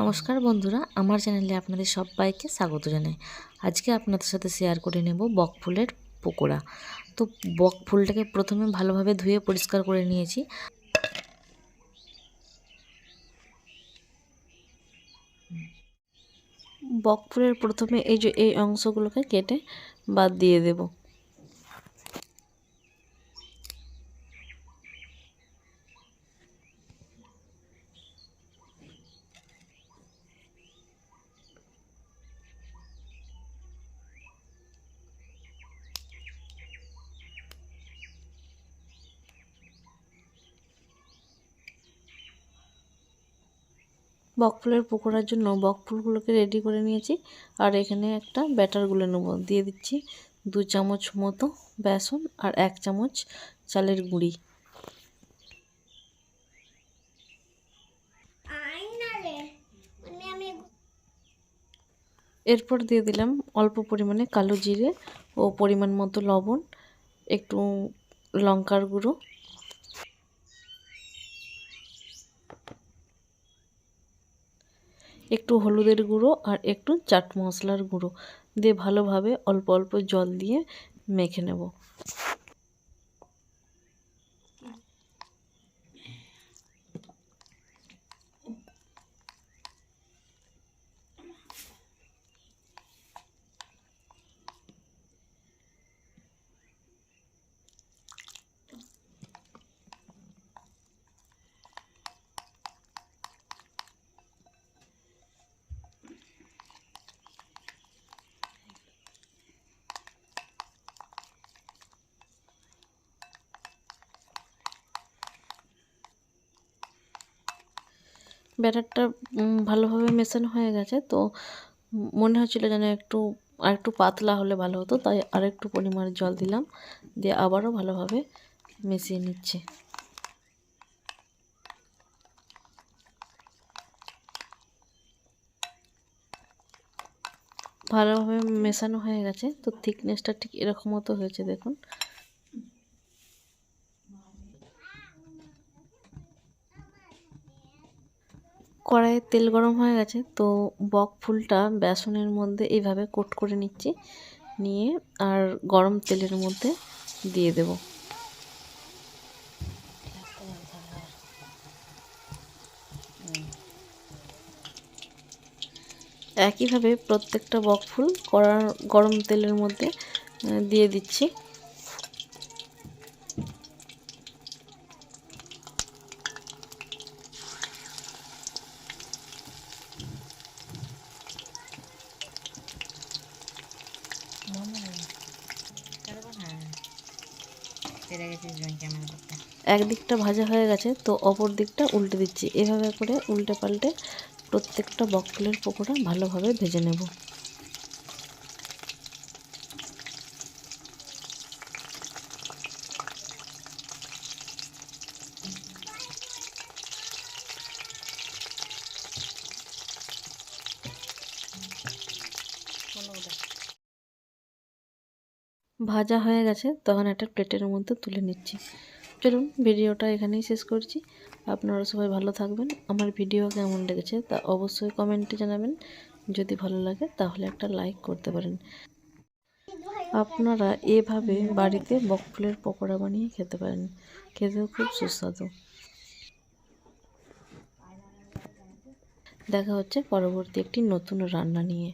নমস্কার বন্ধুরা, আমার চ্যানেলে আপনাদের সবাইকে স্বাগত জানাই। আজকে আপনাদের সাথে শেয়ার করে নেব বক ফুলের পকোড়া। তো বক ফুলটাকে প্রথমে ভালোভাবে ধুয়ে পরিষ্কার করে নিয়েছি। বক ফুলের প্রথমে এই যে, এই অংশগুলোকে কেটে বাদ দিয়ে দেব। বকফুলের পকোড়ার জন্য বকফুলগুলোকে রেডি করে নিয়েছি। আর এখানে একটা ব্যাটার গুলে নেব। দিয়ে দিচ্ছি দু চামচ মতো বেসন আর এক চামচ চালের গুঁড়ি। এরপর দিয়ে দিলাম অল্প পরিমাণে কালো জিরে ও পরিমাণ মতো লবণ, একটু লঙ্কার গুঁড়ো। একটু হলুদের গুঁড়ো আর একটু চাট মশলার গুঁড়ো। দিয়ে ভালোভাবে অল্প অল্প জল দিয়ে মেখে নেব। ব্যাটারটা ভালোভাবে মেশানো হয়ে গেছে, তো মনে হচ্ছিল যেন একটু আর একটু পাতলা হলে ভালো হতো, তাই আর একটু পরিমাণে জল দিলাম, দিয়ে আবারও ভালোভাবে মিশিয়ে নিচ্ছে। ভালোভাবে মেশানো হয়ে গেছে, তো থিকনেসটা ঠিক এরকম মতো হয়েছে, দেখুন। কড়াইয়ে তেল গরম হয়ে গেছে, তো বক ফুলটা বেসনের মধ্যে এইভাবে কোট করে নিচ্ছি, নিয়ে আর গরম তেলের মধ্যে দিয়ে দেব। একইভাবে প্রত্যেকটা বক ফুল কড়ার গরম তেলের মধ্যে দিয়ে দিচ্ছি। একদিকটা ভাজা হয়ে গেছে তো অপর দিকটা উল্টে দিচ্ছি। এভাবে করে উল্টে পাল্টে প্রত্যেকটা বকফুলের পকোড়া ভালোভাবে ভেজে নেব। ভাজা হয়ে গেছে, তখন একটা প্লেটের মধ্যে তুলে নিচ্ছি। চলুন, ভিডিওটা এখানেই শেষ করছি। আপনারা সবাই ভালো থাকবেন। আমার ভিডিও কেমন লেগেছে তা অবশ্যই কমেন্টে জানাবেন। যদি ভালো লাগে, তাহলে একটা লাইক করতে পারেন। আপনারা এভাবে বাড়িতে বকফুলের পকোড়া বানিয়ে খেতে পারেন। খেতেও খুব সুস্বাদু। দেখা হচ্ছে পরবর্তী একটি নতুন রান্না নিয়ে।